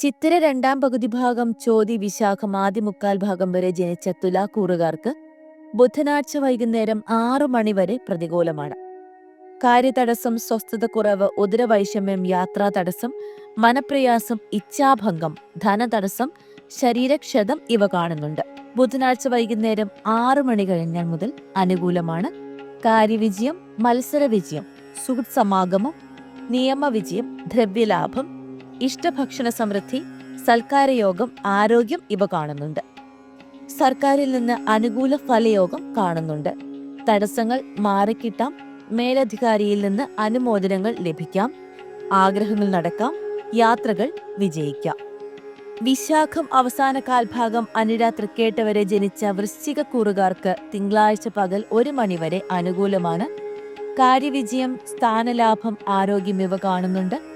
ചിത്തിര രണ്ടാം പകുതി ഭാഗം ചോതി വിശാഖം ആദ്യ മുക്കാൽ ഭാഗം വരെ ജനിച്ച തുലാക്കൂറുകാർക്ക് ബുധനാഴ്ച വൈകുന്നേരം ആറു മണിവരെ പ്രതികൂലമാണ്. കാര്യതടസ്സം സ്വസ്ഥത കുറവ് ഉദരവൈഷമ്യം യാത്രാ തടസ്സം മനപ്രയാസം ഇച്ഛാഭംഗം ധനതടസ്സം ശരീരക്ഷതം ഇവ കാണുന്നുണ്ട്. ബുധനാഴ്ച വൈകുന്നേരം ആറു മണി കഴിഞ്ഞാൽ മുതൽ അനുകൂലമാണ്. കാര്യവിജയം മത്സരവിജയം സുഹൃത് സമാഗമം നിയമവിജയം ദ്രവ്യലാഭം ഇഷ്ടഭക്ഷണ സമൃദ്ധി സൽക്കാരയോഗം ആരോഗ്യം ഇവ കാണുന്നുണ്ട്. സർക്കാരിൽ നിന്ന് അനുകൂല ഫലയോഗം കാണുന്നുണ്ട്. തടസ്സങ്ങൾ മാറിക്കിട്ടാം മേലധികാരിയിൽ നിന്ന് അനുമോദനങ്ങൾ ലഭിക്കാം ആഗ്രഹങ്ങൾ നടക്കാം യാത്രകൾ വിജയിക്കാം. വിശാഖം അവസാന കാൽഭാഗം അനിഴ തൃക്കേട്ട് വരെ ജനിച്ച വൃശ്ചിക കൂറുകാർക്ക് തിങ്കളാഴ്ച പകൽ ഒരു മണിവരെ അനുകൂലമാണ്. കാര്യവിജയം സ്ഥാനലാഭം ആരോഗ്യം ഇവ കാണുന്നുണ്ട്.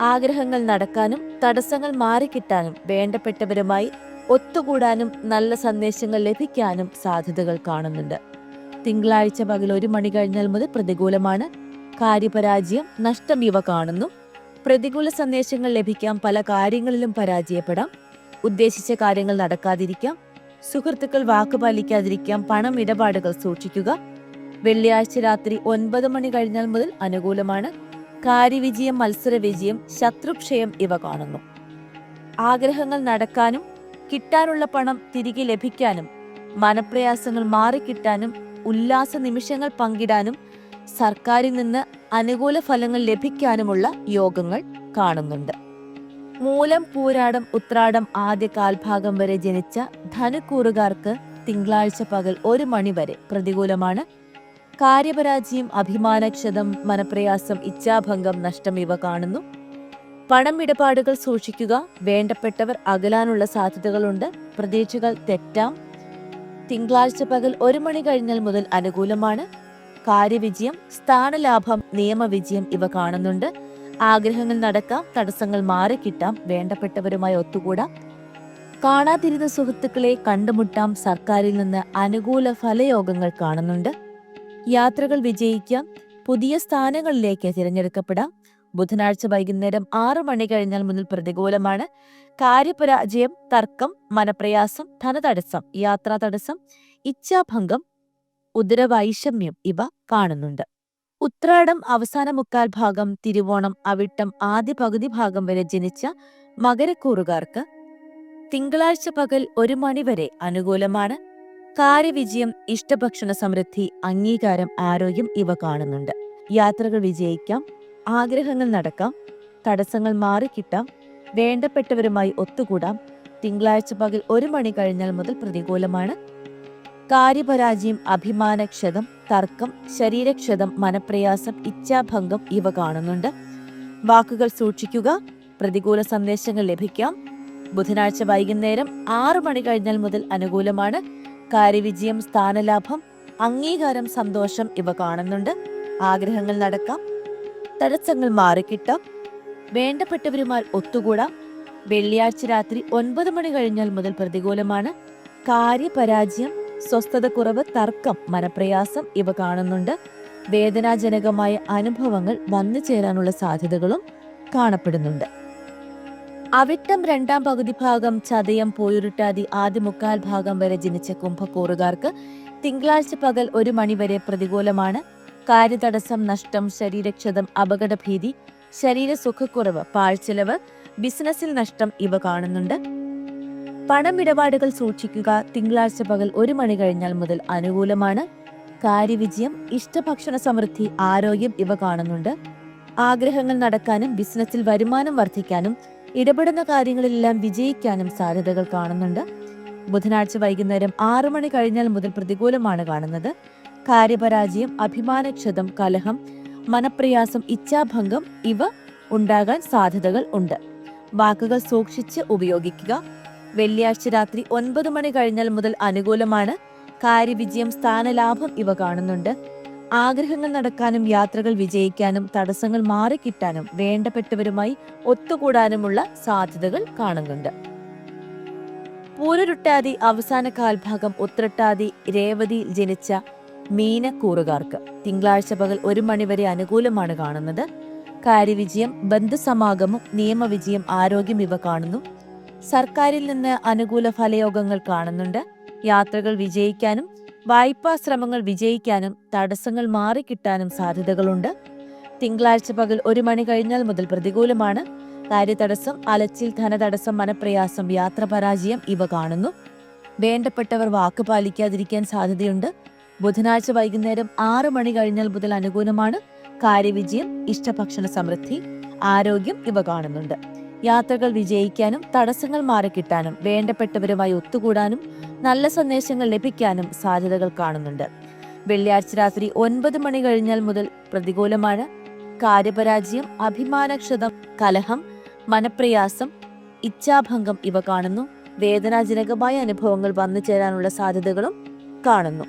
ആഗ്രഹങ്ങൾ നടക്കാനും തടസ്സങ്ങൾ മാറിക്കിട്ടാനും വേണ്ടപ്പെട്ടവരുമായി ഒത്തുകൂടാനും നല്ല സന്ദേശങ്ങൾ ലഭിക്കാനും സാധ്യതകൾ കാണുന്നുണ്ട്. തിങ്കളാഴ്ച പകൽ ഒരു മണി കഴിഞ്ഞാൽ മുതൽ പ്രതികൂലമാണ്. കാര്യപരാജയം നഷ്ടം ഇവ കാണുന്നു. പ്രതികൂല സന്ദേശങ്ങൾ ലഭിക്കാം പല കാര്യങ്ങളിലും പരാജയപ്പെടാം. ഉദ്ദേശിച്ച കാര്യങ്ങൾ നടക്കാതിരിക്കാം. സുഹൃത്തുക്കൾ വാക്ക് പാലിക്കാതിരിക്കാം പണം ഇടപാടുകൾ സൂക്ഷിക്കുക. വെള്ളിയാഴ്ച രാത്രി ഒൻപത് മണി കഴിഞ്ഞാൽ മുതൽ അനുകൂലമാണ്. കാര്യവിജയം മത്സര വിജയം ശത്രുക്ഷയം ഇവ കാണുന്നു. ആഗ്രഹങ്ങൾ നടക്കാനും കിട്ടാനുള്ള പണം തിരികെ ലഭിക്കാനും മനപ്രയാസങ്ങൾ മാറിക്കിട്ടാനും ഉല്ലാസ നിമിഷങ്ങൾ പങ്കിടാനും സർക്കാരിൽ നിന്ന് അനുകൂല ഫലങ്ങൾ ലഭിക്കാനുമുള്ള യോഗങ്ങൾ കാണുന്നുണ്ട്. മൂലം പൂരാടം ഉത്രാടം ആദ്യ കാൽഭാഗം വരെ ജനിച്ച ധനുക്കൂറുകാർക്ക് തിങ്കളാഴ്ച പകൽ ഒരു മണി വരെ പ്രതികൂലമാണ് കാര്യപരാജയം അഭിമാനക്ഷതം മനപ്രയാസം ഇച്ഛാഭംഗം നഷ്ടം ഇവ കാണുന്നു. പണം ഇടപാടുകൾ സൂക്ഷിക്കുക വേണ്ടപ്പെട്ടവർ അകലാനുള്ള സാധ്യതകളുണ്ട്. പ്രതീക്ഷകൾ തെറ്റാം. തിങ്കളാഴ്ച പകൽ ഒരു മണി കഴിഞ്ഞാൽ മുതൽ അനുകൂലമാണ്. കാര്യവിജയം സ്ഥാനലാഭം നിയമവിജയം ഇവ കാണുന്നുണ്ട്. ആഗ്രഹങ്ങൾ നടക്കാം തടസ്സങ്ങൾ മാറിക്കിട്ടാം വേണ്ടപ്പെട്ടവരുമായി ഒത്തുകൂടാം. കാണാതിരുന്ന സുഹൃത്തുക്കളെ കണ്ടുമുട്ടാം സർക്കാരിൽ നിന്ന് അനുകൂല ഫലയോഗങ്ങൾ കാണുന്നുണ്ട്. യാത്രകൾ വിജയിക്കാം. പുതിയ സ്ഥാനങ്ങളിലേക്ക് തിരഞ്ഞെടുക്കപ്പെടാം. ബുധനാഴ്ച വൈകുന്നേരം ആറു മണി കഴിഞ്ഞാൽ മുതൽ പ്രതികൂലമാണ്. കാര്യപരാജയം തർക്കം മനപ്രയാസം ധനതടസ്സം യാത്രാ തടസ്സം ഇച്ഛാഭംഗം ഉദരവൈഷമ്യം ഇവ കാണുന്നുണ്ട്. ഉത്രാടം അവസാന മുക്കാൽ ഭാഗം തിരുവോണം അവിട്ടം ആദ്യ പകുതി ഭാഗം വരെ ജനിച്ച മകരക്കൂറുകാർക്ക് തിങ്കളാഴ്ച പകൽ ഒരു മണിവരെ അനുകൂലമാണ്. കാര്യവിജയം ഇഷ്ടഭക്ഷണ സമൃദ്ധി അംഗീകാരം ആരോഗ്യം ഇവ കാണുന്നുണ്ട്. യാത്രകൾ വിജയിക്കാം ആഗ്രഹങ്ങൾ നടക്കാം തടസ്സങ്ങൾ മാറിക്കിട്ടാം വേണ്ടപ്പെട്ടവരുമായി ഒത്തുകൂടാം. തിങ്കളാഴ്ച പകൽ ഒരു മണി കഴിഞ്ഞാൽ മുതൽ പ്രതികൂലമാണ്. കാര്യപരാജയം അഭിമാനക്ഷതം തർക്കം ശരീരക്ഷതം മനപ്രയാസം ഇച്ഛാഭംഗം ഇവ കാണുന്നുണ്ട്. വാക്കുകൾ സൂക്ഷിക്കുക പ്രതികൂല സന്ദേശങ്ങൾ ലഭിക്കാം. ബുധനാഴ്ച വൈകുന്നേരം ആറു മണി കഴിഞ്ഞാൽ മുതൽ അനുകൂലമാണ്. കാര്യവിജയം സ്ഥാനലാഭം അംഗീകാരം സന്തോഷം ഇവ കാണുന്നുണ്ട്. ആഗ്രഹങ്ങൾ നടക്കാം. തടസ്സങ്ങൾ മാറിക്കിട്ടാം. വേണ്ടപ്പെട്ടവരുമായി ഒത്തുകൂടാം. വെള്ളിയാഴ്ച രാത്രി ഒൻപത് മണി കഴിഞ്ഞാൽ മുതൽ പ്രതികൂലമാണ്. കാര്യപരാജയം സ്വസ്ഥതക്കുറവ് തർക്കം മനപ്രയാസം ഇവ കാണുന്നുണ്ട്. വേദനാജനകമായ അനുഭവങ്ങൾ വന്നു ചേരാനുള്ള സാധ്യതകളും കാണപ്പെടുന്നുണ്ട്. അവിട്ടം രണ്ടാം പകുതി ഭാഗം ചതയം പോയുരുട്ടാതി ആദ്യ മുക്കാൽ ഭാഗം വരെ ജനിച്ച കുംഭക്കൂറുകാർക്ക് തിങ്കളാഴ്ച പകൽ ഒരു മണിവരെ പ്രതികൂലമാണ്. കാര്യതടസ്സം നഷ്ടം ശരീരക്ഷതം അപകടഭീതി ശരീരസുഖക്കുറവ് പാഴ്ചെലവ് ബിസിനസ്സിൽ നഷ്ടം ഇവ കാണുന്നുണ്ട്. പണമിടപാടുകൾ സൂക്ഷിക്കുക തിങ്കളാഴ്ച പകൽ ഒരു മണി കഴിഞ്ഞാൽ മുതൽ അനുകൂലമാണ്. കാര്യവിജയം ഇഷ്ടഭക്ഷണ സമൃദ്ധി ആരോഗ്യം ഇവ കാണുന്നുണ്ട്. ആഗ്രഹങ്ങൾ നടക്കാനും ബിസിനസ്സിൽ വരുമാനം വർദ്ധിക്കാനും ഇടപെടുന്ന കാര്യങ്ങളിലെല്ലാം വിജയിക്കാനും സാധ്യതകൾ കാണുന്നുണ്ട്. ബുധനാഴ്ച വൈകുന്നേരം ആറു മണി കഴിഞ്ഞാൽ മുതൽ പ്രതികൂലമാണ് കാണുന്നത്. കാര്യപരാജയം അഭിമാനക്ഷതം കലഹം മനപ്രയാസം ഇച്ഛാഭംഗം ഇവ ഉണ്ടാകാൻ സാധ്യതകൾ ഉണ്ട്. വാക്കുകൾ സൂക്ഷിച്ച് ഉപയോഗിക്കുക. വെള്ളിയാഴ്ച രാത്രി ഒൻപത് മണി കഴിഞ്ഞാൽ മുതൽ അനുകൂലമാണ്. കാര്യവിജയം സ്ഥാനലാഭം ഇവ കാണുന്നുണ്ട്. ആഗ്രഹങ്ങൾ നടക്കാനും യാത്രകൾ വിജയിക്കാനും തടസ്സങ്ങൾ മാറിക്കിട്ടാനും വേണ്ടപ്പെട്ടവരുമായി ഒത്തുകൂടാനുമുള്ള സാധ്യതകൾ കാണുന്നുണ്ട്. പൂരരുട്ടാതി അവസാന കാൽഭാഗം ഉത്രട്ടാതി രേവതിയിൽ ജനിച്ച മീനക്കൂറുകാർക്ക് തിങ്കളാഴ്ച പകൽ ഒരു മണിവരെ അനുകൂലമാണ് കാണുന്നത്. കാര്യവിജയം ബന്ധുസമാഗമം നിയമവിജയം ആരോഗ്യം ഇവ കാണുന്നു. സർക്കാരിൽ നിന്ന് അനുകൂല ഫലയോഗങ്ങൾ കാണുന്നുണ്ട്. യാത്രകൾ വിജയിക്കാനും വായ്പാ ശ്രമങ്ങൾ വിജയിക്കാനും തടസ്സങ്ങൾ മാറിക്കിട്ടാനും സാധ്യതകളുണ്ട്. തിങ്കളാഴ്ച പകൽ ഒരു മണി കഴിഞ്ഞാൽ മുതൽ പ്രതികൂലമാണ്. കാര്യതടസ്സം അലച്ചിൽ ധനതടസ്സം മനപ്രയാസം യാത്ര പരാജയം ഇവ കാണുന്നു. വേണ്ടപ്പെട്ടവർ വാക്ക് പാലിക്കാതിരിക്കാൻ സാധ്യതയുണ്ട്. ബുധനാഴ്ച വൈകുന്നേരം ആറ് മണി കഴിഞ്ഞാൽ മുതൽ അനുകൂലമാണ്. കാര്യവിജയം ഇഷ്ടഭക്ഷണ സമൃദ്ധി ആരോഗ്യം ഇവ കാണുന്നുണ്ട്. യാത്രകൾ വിജയിക്കാനും തടസ്സങ്ങൾ മാറിക്കിട്ടാനും വേണ്ടപ്പെട്ടവരുമായി ഒത്തുകൂടാനും നല്ല സന്ദേശങ്ങൾ ലഭിക്കാനും സാധ്യതകൾ കാണുന്നുണ്ട്. വെള്ളിയാഴ്ച രാത്രി ഒൻപത് മണി കഴിഞ്ഞാൽ മുതൽ പ്രതികൂലമാണ്. കാര്യപരാജയം അഭിമാനക്ഷതം കലഹം മനപ്രയാസം ഇച്ഛാഭംഗം ഇവ കാണുന്നു. വേദനാജനകമായ അനുഭവങ്ങൾ വന്നു ചേരാനുള്ള സാധ്യതകളും കാണുന്നു.